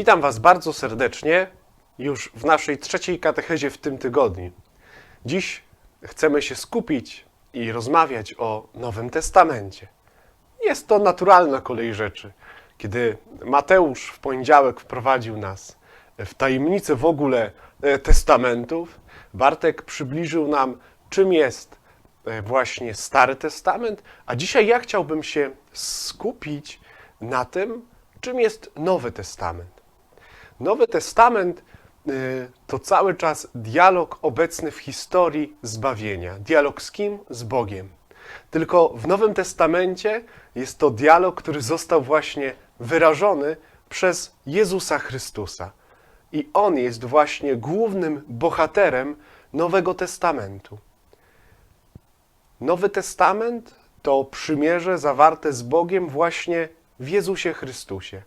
Witam Was bardzo serdecznie już w naszej trzeciej katechezie w tym tygodniu. Dziś chcemy się skupić i rozmawiać o Nowym Testamencie. Jest to naturalna kolej rzeczy. Kiedy Mateusz w poniedziałek wprowadził nas w tajemnicę w ogóle e, testamentów, Bartek przybliżył nam, czym jest e, właśnie Stary Testament, a dzisiaj ja chciałbym się skupić na tym, czym jest Nowy Testament. Nowy Testament y, to cały czas dialog obecny w historii zbawienia. Dialog z kim? Z Bogiem. Tylko w Nowym Testamencie jest to dialog, który został właśnie wyrażony przez Jezusa Chrystusa. I On jest właśnie głównym bohaterem Nowego Testamentu. Nowy Testament to przymierze zawarte z Bogiem właśnie w Jezusie Chrystusie.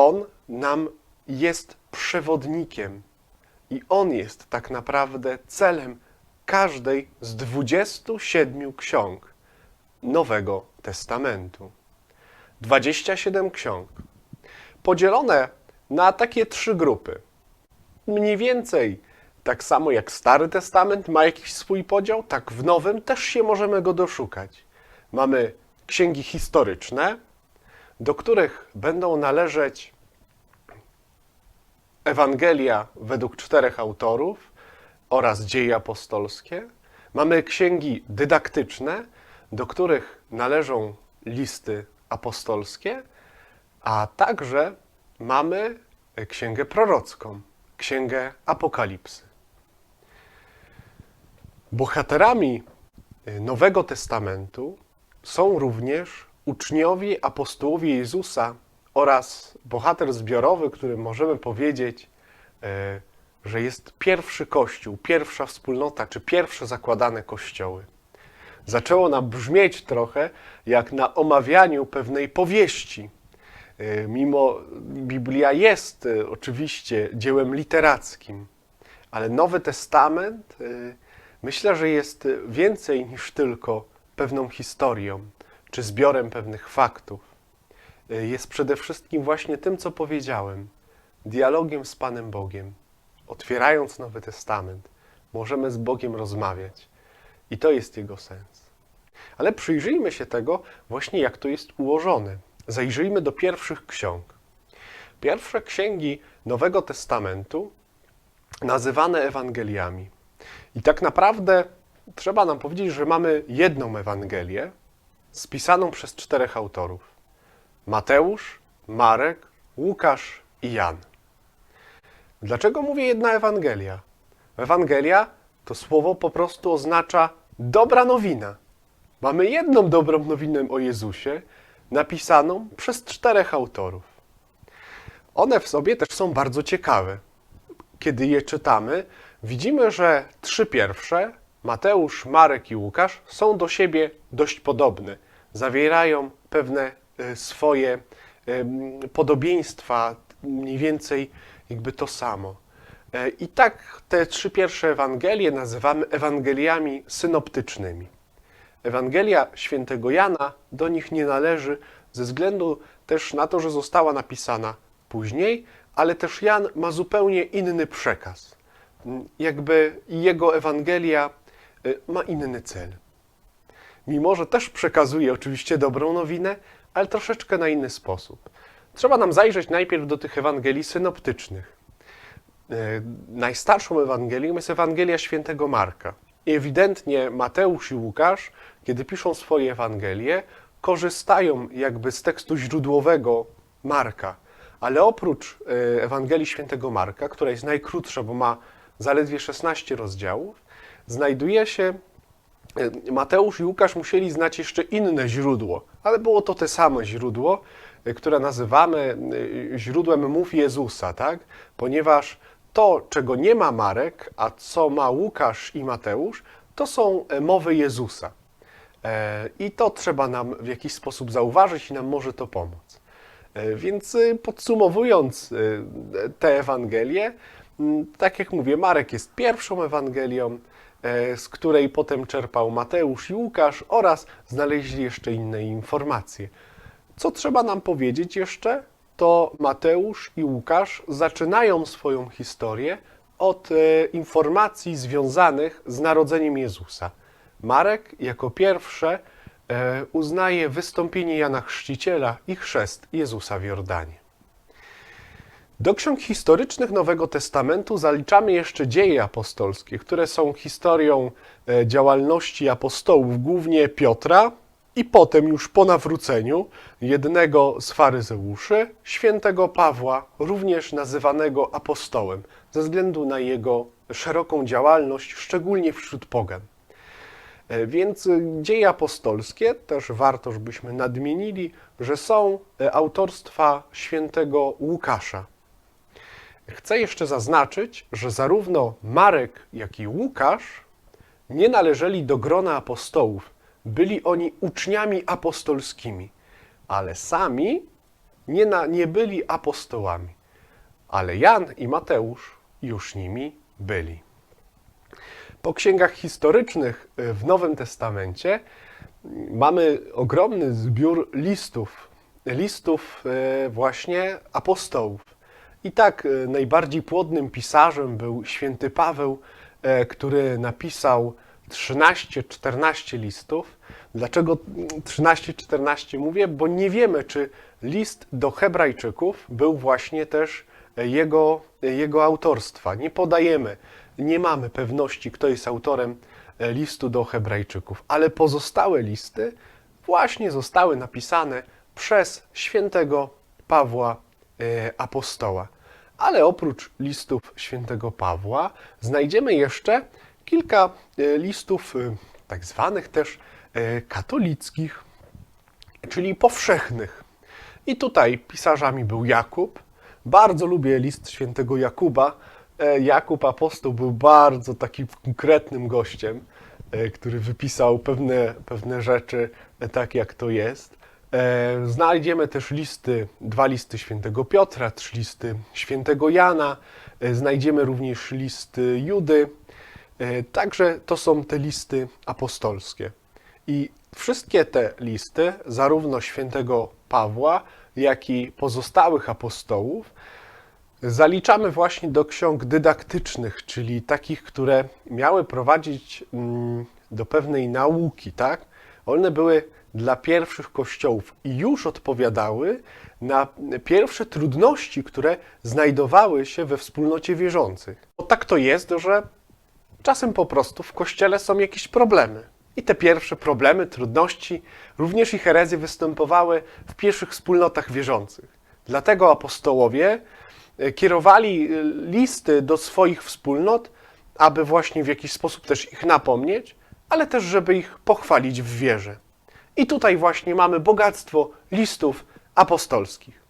On nam jest przewodnikiem i On jest tak naprawdę celem każdej z 27 ksiąg Nowego Testamentu. 27 ksiąg, podzielone na takie trzy grupy. Mniej więcej tak samo jak Stary Testament ma jakiś swój podział, tak w Nowym też się możemy go doszukać. Mamy księgi historyczne, do których będą należeć Ewangelia według czterech autorów oraz dzieje apostolskie. Mamy księgi dydaktyczne, do których należą listy apostolskie, a także mamy księgę prorocką, księgę Apokalipsy. Bohaterami Nowego Testamentu są również uczniowie, apostołowie Jezusa oraz bohater zbiorowy, który możemy powiedzieć, e, że jest pierwszy kościół, pierwsza wspólnota, czy pierwsze zakładane kościoły. Zaczęło nam brzmieć trochę jak na omawianiu pewnej powieści. E, Mimo Biblia jest e, oczywiście dziełem literackim, ale Nowy Testament myślę, że jest więcej niż tylko pewną historią czy zbiorem pewnych faktów. Jest przede wszystkim właśnie tym, co powiedziałem, dialogiem z Panem Bogiem. Otwierając Nowy Testament, możemy z Bogiem rozmawiać. I to jest jego sens. Ale przyjrzyjmy się tego właśnie, jak to jest ułożone. Zajrzyjmy do pierwszych ksiąg. Pierwsze księgi Nowego Testamentu nazywane Ewangeliami. I tak naprawdę trzeba nam powiedzieć, że mamy jedną Ewangelię spisaną przez czterech autorów: Mateusz, Marek, Łukasz i Jan. Dlaczego mówię jedna Ewangelia? Ewangelia to słowo po prostu oznacza dobra nowina. Mamy jedną dobrą nowinę o Jezusie, napisaną przez czterech autorów. One w sobie też są bardzo ciekawe. Kiedy je czytamy, widzimy, że trzy pierwsze Mateusz, Marek i Łukasz są do siebie dość podobne. Zawierają pewne e, swoje podobieństwa, mniej więcej jakby to samo. E, I tak te trzy pierwsze Ewangelie nazywamy Ewangeliami synoptycznymi. Ewangelia świętego Jana do nich nie należy ze względu też na to, że została napisana później, ale też Jan ma zupełnie inny przekaz. Jakby jego Ewangelia ma inny cel. Mimo, że też przekazuje oczywiście dobrą nowinę, ale troszeczkę na inny sposób. Trzeba nam zajrzeć najpierw do tych Ewangelii synoptycznych. Y, najstarszą Ewangelią jest Ewangelia świętego Marka. I ewidentnie Mateusz i Łukasz, kiedy piszą swoje Ewangelie, korzystają jakby z tekstu źródłowego Marka. Ale oprócz y, Ewangelii świętego Marka, która jest najkrótsza, bo ma zaledwie 16 rozdziałów, znajduje się y, Mateusz i Łukasz musieli znać jeszcze inne źródło, ale było to te same źródło, y, które nazywamy źródłem mów Jezusa, tak? Ponieważ to, czego nie ma Marek, a co ma Łukasz i Mateusz, to są e, mowy Jezusa. E, I to trzeba nam w jakiś sposób zauważyć i nam może to pomóc. E, więc podsumowując tę Ewangelię, tak jak mówię, Marek jest pierwszą Ewangelią, z której potem czerpał Mateusz i Łukasz oraz znaleźli jeszcze inne informacje. Co trzeba nam powiedzieć jeszcze? to Mateusz i Łukasz zaczynają swoją historię od e, informacji związanych z narodzeniem Jezusa. Marek jako pierwsze e, uznaje wystąpienie Jana Chrzciciela i chrzest Jezusa w Jordanie. Do ksiąg historycznych Nowego Testamentu zaliczamy jeszcze dzieje apostolskie, które są historią e, działalności apostołów, głównie Piotra i potem już po nawróceniu jednego z faryzeuszy, świętego Pawła, również nazywanego apostołem, ze względu na jego szeroką działalność, szczególnie wśród pogan. E, Więc y, dzieje apostolskie też warto, żebyśmy nadmienili, że są e, autorstwa świętego Łukasza. Chcę jeszcze zaznaczyć, że zarówno Marek, jak i Łukasz nie należeli do grona apostołów. Byli oni uczniami apostolskimi, ale sami nie, na, nie byli apostołami. Ale Jan i Mateusz już nimi byli. Po księgach historycznych y, w Nowym Testamencie mamy ogromny zbiór listów, listów y, właśnie apostołów. I tak y, najbardziej płodnym pisarzem był święty Paweł, e, który napisał 13-14 listów. Dlaczego 13-14 mówię? Bo nie wiemy, czy list do Hebrajczyków był właśnie też jego, jego autorstwa. Nie podajemy, nie mamy pewności, kto jest autorem e, listu do Hebrajczyków, ale pozostałe listy właśnie zostały napisane przez świętego Pawła e, apostoła. Ale oprócz listów świętego Pawła znajdziemy jeszcze kilka e, listów e, tak zwanych też e, katolickich, czyli powszechnych. I tutaj pisarzami był Jakub. Bardzo lubię list świętego Jakuba. E, Jakub apostoł był bardzo takim konkretnym gościem, e, który wypisał pewne, pewne rzeczy e, tak, jak to jest. E, Znajdziemy też listy, dwa listy świętego Piotra, trzy listy świętego Jana, e, znajdziemy również listy Judy. E, Także to są te listy apostolskie. I wszystkie te listy, zarówno świętego Pawła, jak i pozostałych apostołów, zaliczamy właśnie do ksiąg dydaktycznych, czyli takich, które miały prowadzić mm, do pewnej nauki, tak? One były dla pierwszych kościołów i już odpowiadały na pierwsze trudności, które znajdowały się we wspólnocie wierzących. Bo tak to jest, że czasem po prostu w kościele są jakieś problemy. I te pierwsze problemy, trudności, również i herezje występowały w pierwszych wspólnotach wierzących. Dlatego apostołowie e, kierowali e, listy do swoich wspólnot, aby właśnie w jakiś sposób też ich napomnieć, ale też żeby ich pochwalić w wierze. I tutaj właśnie mamy bogactwo listów apostolskich.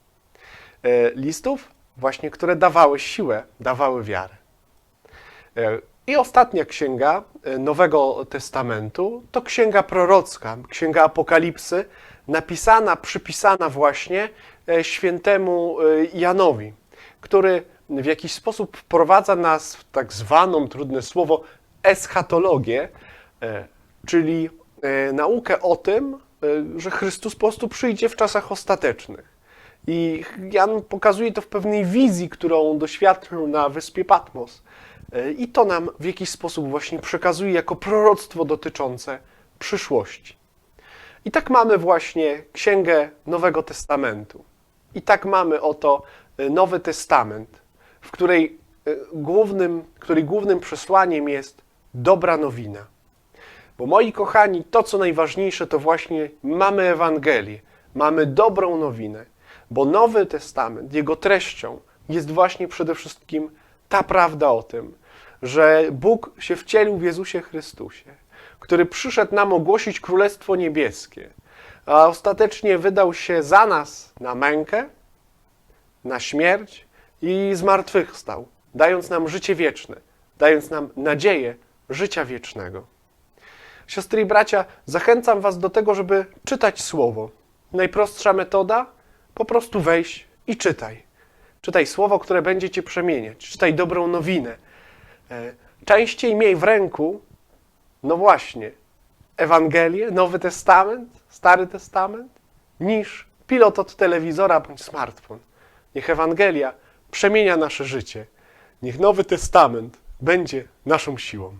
E, Listów właśnie, które dawały siłę, dawały wiarę. E, I ostatnia księga e, Nowego Testamentu to księga prorocka, księga Apokalipsy, napisana, przypisana właśnie świętemu Janowi, który w jakiś sposób wprowadza nas w tak zwaną, trudne słowo, eschatologię, czyli e, naukę o tym, e, że Chrystus po prostu przyjdzie w czasach ostatecznych. I Jan pokazuje to w pewnej wizji, którą doświadczył na wyspie Patmos. E, I to nam w jakiś sposób właśnie przekazuje jako proroctwo dotyczące przyszłości. I tak mamy właśnie Księgę Nowego Testamentu. I tak mamy oto e, Nowy Testament, w której e, głównym, której głównym przesłaniem jest dobra nowina. Bo moi kochani, to co najważniejsze, to właśnie mamy Ewangelię, mamy dobrą nowinę, bo Nowy Testament, jego treścią jest właśnie przede wszystkim ta prawda o tym, że Bóg się wcielił w Jezusie Chrystusie, który przyszedł nam ogłosić Królestwo Niebieskie, a ostatecznie wydał się za nas na mękę, na śmierć i zmartwychwstał, dając nam życie wieczne, dając nam nadzieję życia wiecznego. Siostry i bracia, zachęcam Was do tego, żeby czytać Słowo. Najprostsza metoda? Po prostu wejść i czytaj. Czytaj Słowo, które będzie Cię przemieniać. Czytaj dobrą nowinę. E, Częściej miej w ręku, no właśnie, Ewangelię, Nowy Testament, Stary Testament, niż pilot od telewizora bądź smartfon. Niech Ewangelia przemienia nasze życie. Niech Nowy Testament będzie naszą siłą.